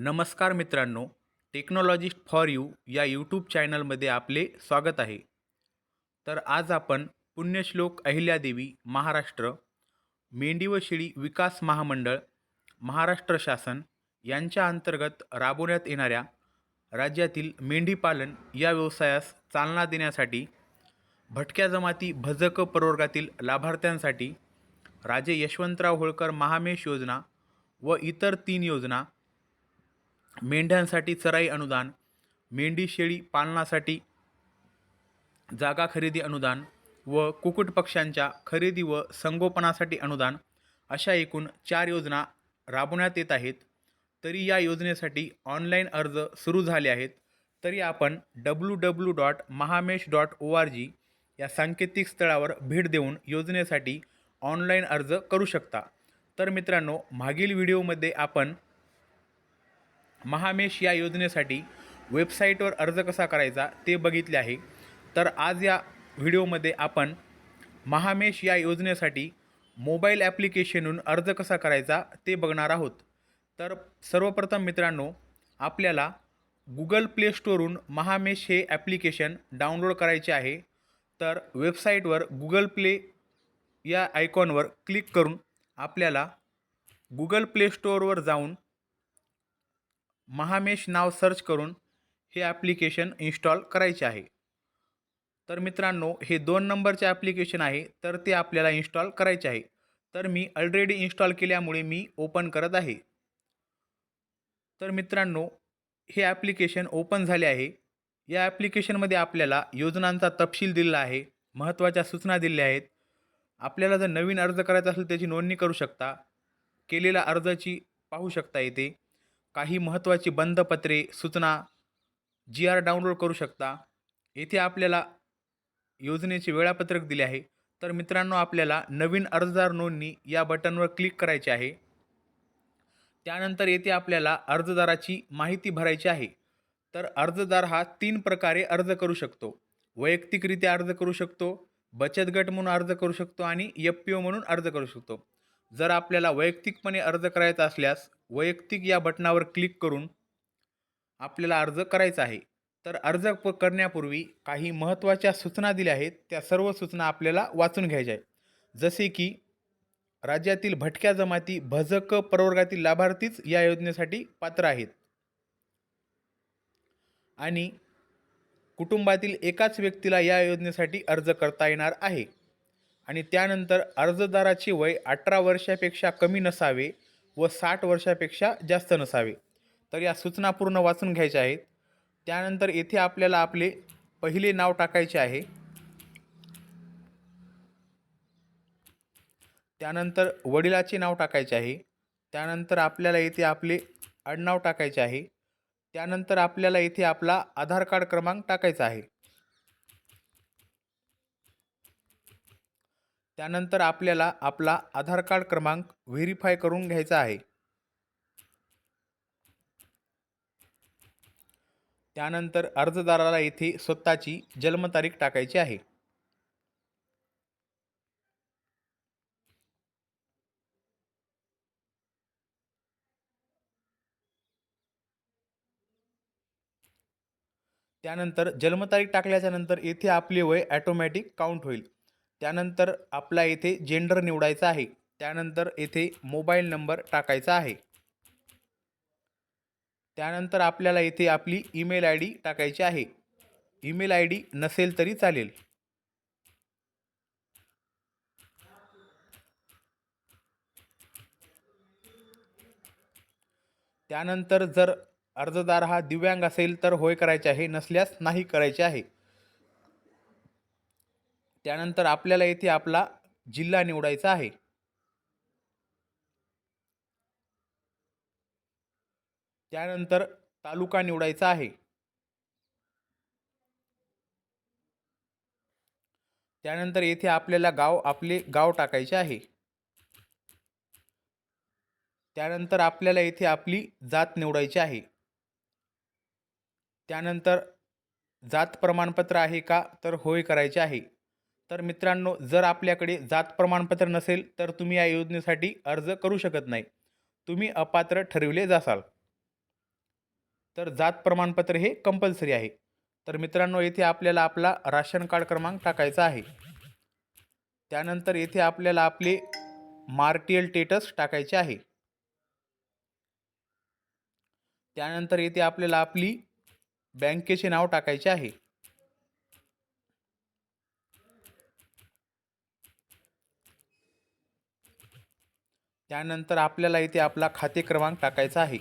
नमस्कार मित्रांनो technologist for you या यूट्यूब चॅनलमध्ये आपले स्वागत आहे. तर आज आपण पुण्यश्लोक अहिल्यादेवी महाराष्ट्र मेंढी व शेळी विकास महामंडळ महाराष्ट्र शासन यांच्या अंतर्गत राबवण्यात येणाऱ्या राज्यातील मेंढीपालन या व्यवसायास चालना देण्यासाठी भटक्या जमाती भजक प्रवर्गातील लाभार्थ्यांसाठी राजे यशवंतराव होळकर महामेश योजना व इतर तीन योजना मेंढ्यांसाठी चराई अनुदान मेंढी शेळी पालनासाठी जागा खरेदी अनुदान व कुक्कुटपक्ष्यांच्या खरेदी व संगोपनासाठी अनुदान अशा एकूण चार योजना राबवण्यात येत आहेत. तरी या योजनेसाठी ऑनलाईन अर्ज सुरू झाले आहेत. तरी आपण W W dot Mahamesh dot O R G या सांकेतिक स्थळावर भेट देऊन योजनेसाठी ऑनलाईन अर्ज करू शकता. तर मित्रांनो मागील व्हिडिओमध्ये आपण महामेश या योजनेसाठी वेबसाईटवर अर्ज कसा करायचा ते बघितले आहे. तर आज या व्हिडिओमध्ये आपण महामेश या योजनेसाठी मोबाईल ॲप्लिकेशनहून अर्ज कसा करायचा ते बघणार आहोत. तर सर्वप्रथम मित्रांनो आपल्याला गुगल प्ले स्टोअरहून महामेश हे ॲप्लिकेशन डाउनलोड करायचे आहे. तर वेबसाईटवर गुगल प्ले या आयकॉनवर क्लिक करून आपल्याला गुगल प्ले स्टोअरवर जाऊन महामेश नाव सर्च करून हे ॲप्लिकेशन इन्स्टॉल करायचे आहे. तर मित्रांनो हे दोन नंबरचे ॲप्लिकेशन आहे तर ते आपल्याला इन्स्टॉल करायचे आहे. तर मी ऑलरेडी इन्स्टॉल केल्यामुळे मी ओपन करत आहे. तर मित्रांनो हे ॲप्लिकेशन ओपन झाले आहे. या ॲप्लिकेशनमध्ये आपल्याला योजनांचा तपशील दिलेला आहे महत्त्वाच्या सूचना दिल्या आहेत. आपल्याला जर नवीन अर्ज करायचा असेल त्याची नोंदणी करू शकता. केलेल्या अर्जाची पाहू शकता येते काही महत्त्वाची बंधपत्रे सूचना जी आर डाउनलोड करू शकता. येथे आपल्याला योजनेचे वेळापत्रक दिले आहे. तर मित्रांनो आपल्याला नवीन अर्जदार नोंदणी या बटनवर क्लिक करायचे आहे. त्यानंतर येथे आपल्याला अर्जदाराची माहिती भरायची आहे. तर अर्जदार हा तीन प्रकारे अर्ज करू शकतो. वैयक्तिकरित्या अर्ज करू शकतो बचत गट म्हणून अर्ज करू शकतो आणि एफ पी ओ म्हणून अर्ज करू शकतो. जर आपल्याला वैयक्तिकपणे अर्ज करायचा असल्यास वैयक्तिक या बटणावर क्लिक करून आपल्याला अर्ज करायचा आहे. तर अर्ज प करण्यापूर्वी काही महत्त्वाच्या सूचना दिल्या आहेत. त्या सर्व सूचना आपल्याला वाचून घ्यायच्या आहे जसे की राज्यातील भटक्या जमाती भजक प्रवर्गातील लाभार्थीच या योजनेसाठी पात्र आहेत. आणि कुटुंबातील एकाच व्यक्तीला या योजनेसाठी अर्ज करता येणार आहे. आणि त्यानंतर अर्जदाराचे वय अठरा वर्षापेक्षा कमी नसावे. व साठ वर्षापेक्षा जास्त नसावे. तर या सूचना पूर्ण वाचून घ्यायच्या आहेत. त्यानंतर येथे आपल्याला आपले पहिले नाव टाकायचे आहे. त्यानंतर वडिलाचे नाव टाकायचे आहे. त्यानंतर आपल्याला येथे आपले आडनाव टाकायचे आहे. त्यानंतर आपल्याला येथे आपला आधार कार्ड क्रमांक टाकायचा आहे. त्यानंतर आपल्याला आपला आधार कार्ड क्रमांक व्हेरीफाय करून घ्यायचा आहे. त्यानंतर अर्जदाराला येथे स्वतःची जन्मतारीख टाकायची आहे. त्यानंतर जन्मतारीख टाकल्याच्या नंतर येथे आपले वय ॲटोमॅटिक काउंट होईल. त्यानंतर आपला येथे जेंडर निवडायचा आहे. त्यानंतर येथे मोबाईल नंबर टाकायचा आहे. त्यानंतर आपल्याला येथे आपली ईमेल आय डी टाकायची आहे. ईमेल आय डी नसेल तरी चालेल. त्यानंतर जर अर्जदार हा दिव्यांग असेल तर होय करायचे आहे नसल्यास नाही करायचे आहे. त्यानंतर आपल्याला येथे आपला जिल्हा निवडायचा आहे. त्यानंतर तालुका निवडायचा आहे. त्यानंतर येथे आपल्याला गाव आपले गाव टाकायचे आहे. त्यानंतर आपल्याला येथे आपली जात निवडायची आहे. त्यानंतर जात प्रमाणपत्र आहे का? तर होय करायचे आहे. तर मित्रांनो जर आपल्याकडे जात प्रमाणपत्र नसेल तर तुम्ही या योजनेसाठी अर्ज करू शकत नाही. तुम्ही अपात्र ठरविले जासाल. तर जात प्रमाणपत्र हे कंपल्सरी आहे. तर मित्रांनो येथे आपल्याला आपला राशन कार्ड क्रमांक टाकायचा आहे. त्यानंतर येथे आपल्याला आपले मार्टियल टेटस टाकायचे आहे. त्यानंतर येथे आपल्याला आपली बँकेचे नाव टाकायचे आहे. त्यानंतर आपल्याला इथे आपला खाते क्रमांक टाकायचा आहे.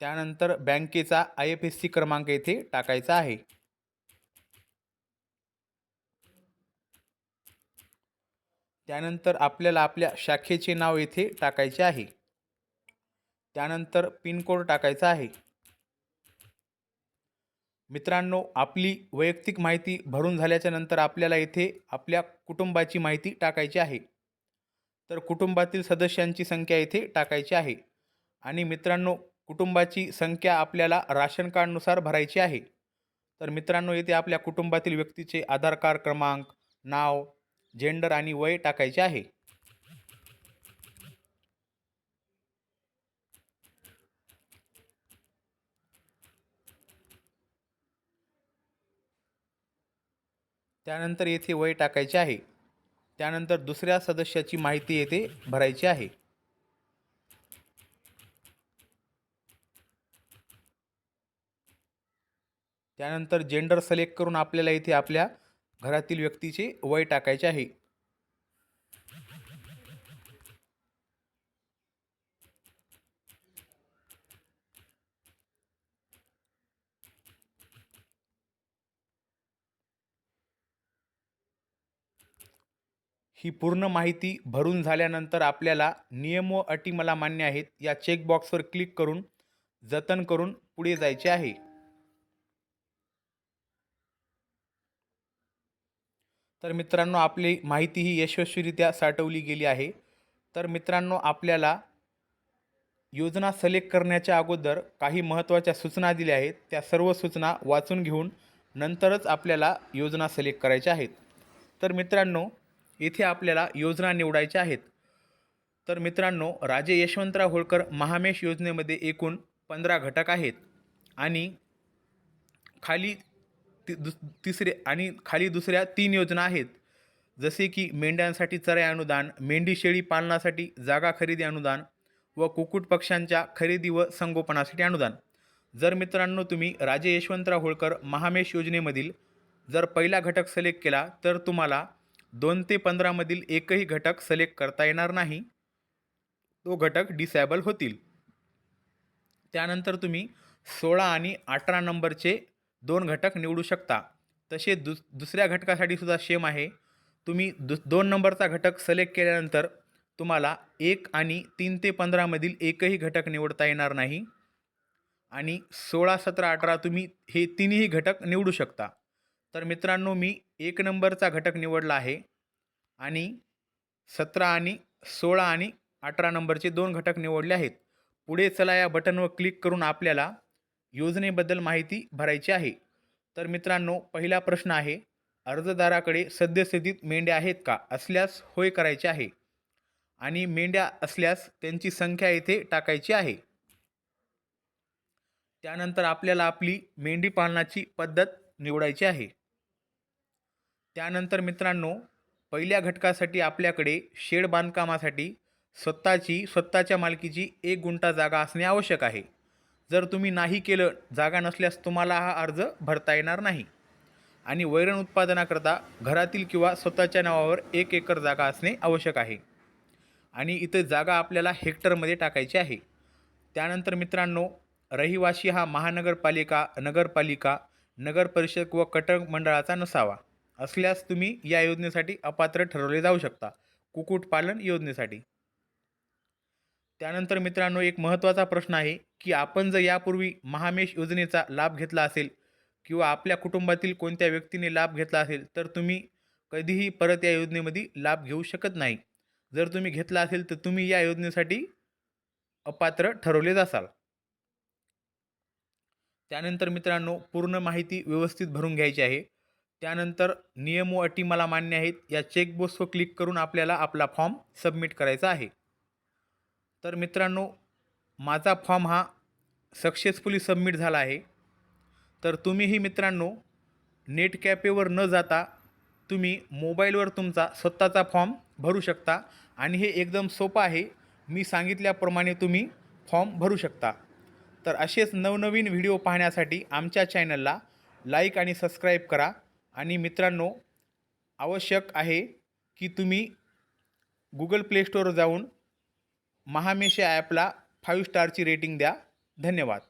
त्यानंतर बँकेचा आय एफ एस सी क्रमांक येथे टाकायचा आहे. त्यानंतर आपल्याला आपल्या शाखेचे नाव येथे टाकायचे आहे. त्यानंतर पिनकोड टाकायचा आहे. मित्रांनो आपली वैयक्तिक माहिती भरून झाल्याच्यानंतर आपल्याला येथे आपल्या कुटुंबाची माहिती टाकायची आहे. तर कुटुंबातील सदस्यांची संख्या येथे टाकायची आहे. आणि मित्रांनो कुटुंबाची संख्या आपल्याला राशन कार्डनुसार भरायची आहे. तर मित्रांनो येथे आपल्या कुटुंबातील व्यक्तीचे आधार कार्ड क्रमांक नाव जेंडर आणि वय टाकायचे आहे. त्यानंतर येथे वय टाकायचे आहे. त्यानंतर दुसऱ्या सदस्याची माहिती येथे भरायची आहे. त्यानंतर जेंडर सिलेक्ट करून आपल्याला इथे आपल्या घरातील व्यक्तीचे वय टाकायचे आहे. ही पूर्ण माहिती भरून झाल्यानंतर आपल्याला नियम व अटी मला मान्य आहेत या चेकबॉक्सवर क्लिक करून जतन करून पुढे जायचे आहे. तर मित्रांनो आपली माहिती ही यशस्वीरित्या साठवली गेली आहे. तर मित्रांनो आपल्याला योजना सिलेक्ट करण्याच्या अगोदर काही महत्त्वाच्या सूचना दिल्या आहेत. त्या सर्व सूचना वाचून घेऊन नंतरच आपल्याला योजना सिलेक्ट करायच्या आहेत. तर मित्रांनो येथे आपल्याला योजना निवडायच्या आहेत. तर मित्रांनो राजे यशवंतराव होळकर महामेश योजनेमध्ये एकूण पंधरा घटक आहेत आणि खाली ति दुस तिसरे आणि खाली दुसऱ्या तीन योजना आहेत. जसे की मेंढ्यांसाठी चराई अनुदान मेंढी शेळी पालनासाठी जागा खरेदी अनुदान व कुक्कुट पक्ष्यांच्या खरेदी व संगोपनासाठी अनुदान. जर मित्रांनो तुम्ही राजे यशवंतराव होळकर महामेश योजनेमधील जर पहिला घटक सिलेक्ट केला तर तुम्हाला दोन ते पंधरामधील एकही घटक सिलेक्ट करता येणार नाही. तो घटक डिसॅबल होतील. त्यानंतर तुम्ही सोळा आणि अठरा नंबरचे दोन घटक निवडू शकता. तसे दुस दुसऱ्या घटकासाठी सुद्धा सेम आहे. तुम्ही दु दोन नंबरचा घटक सिलेक्ट केल्यानंतर तुम्हाला एक आणि तीन ते पंधरामधील एकही घटक निवडता येणार नाही. आणि सोळा सतरा अठरा तुम्ही हे तिन्ही घटक निवडू शकता. तर मित्रांनो मी एक नंबरचा घटक निवडला आहे. आणि सतरा आणि सोळा आणि अठरा नंबरचे दोन घटक निवडले आहेत. पुढे चला या बटनवर क्लिक करून आपल्याला योजनेबद्दल माहिती भरायची आहे. तर मित्रांनो पहिला प्रश्न आहे अर्जदाराकडे सद्यस्थितीत मेंढ्या आहेत का? असल्यास होय करायचे आहे. आणि मेंढ्या असल्यास त्यांची संख्या येथे टाकायची आहे. त्यानंतर आपल्याला आपली मेंढी पालनाची पद्धत निवडायची आहे. त्यानंतर मित्रांनो पहिल्या घटकासाठी आपल्याकडे शेड बांधकामासाठी स्वतःची स्वतःच्या मालकीची एक गुंठा जागा असणे आवश्यक आहे. जर तुम्ही नाही केलं जागा नसल्यास तुम्हाला हा अर्ज भरता येणार नाही. आणि वैरण उत्पादनाकरता घरातील किंवा स्वतःच्या नावावर एक एकर जागा असणे आवश्यक आहे. आणि इथं जागा आपल्याला हेक्टरमध्ये टाकायची आहे. त्यानंतर मित्रांनो रहिवासी हा महानगरपालिका नगरपालिका नगर परिषद व कटक मंडळाचा नसावा. असल्यास तुम्ही या योजनेसाठी अपात्र ठरवले जाऊ शकता. कुक्कुटपालन योजनेसाठी. त्यानंतर मित्रांनो एक महत्त्वाचा प्रश्न आहे की आपण जर यापूर्वी महामेश योजनेचा लाभ घेतला असेल किंवा आपल्या कुटुंबातील कोणत्या व्यक्तीने लाभ घेतला असेल तर तुम्ही कधीही परत या योजनेमध्ये लाभ घेऊ शकत नाही. जर तुम्ही घेतला असेल तर तुम्ही या योजनेसाठी अपात्र ठरवले जासाल त्यानंतर मित्रांनो पूर्ण माहिती व्यवस्थित भरून घ्यायची आहे. त्यानंतर नियम व अटी मला मान्य आहेत. या चेकबॉक्सवर क्लिक करून आपल्याला आपला फॉर्म सबमिट करायचा आहे. तर मित्रांनो माझा फॉर्म हा सक्सेसफुली सबमिट झाला आहे. तर तुम्हीही मित्रांनो नेट कॅफेवर न जाता तुम्ही मोबाईलवर तुमचा स्वतःचा फॉर्म भरू शकता. आणि हे एकदम सोपं आहे. मी सांगितल्याप्रमाणे तुम्ही फॉर्म भरू शकता. तर असेच नवनवीन व्हिडिओ पाहण्यासाठी आमच्या चॅनलला लाईक आणि सबस्क्राईब करा. आणि मित्रांनो आवश्यक आहे की तुम्ही गुगल प्ले स्टोअर जाऊन महामेशा ॲपला फाईव्ह स्टारची रेटिंग द्या. धन्यवाद.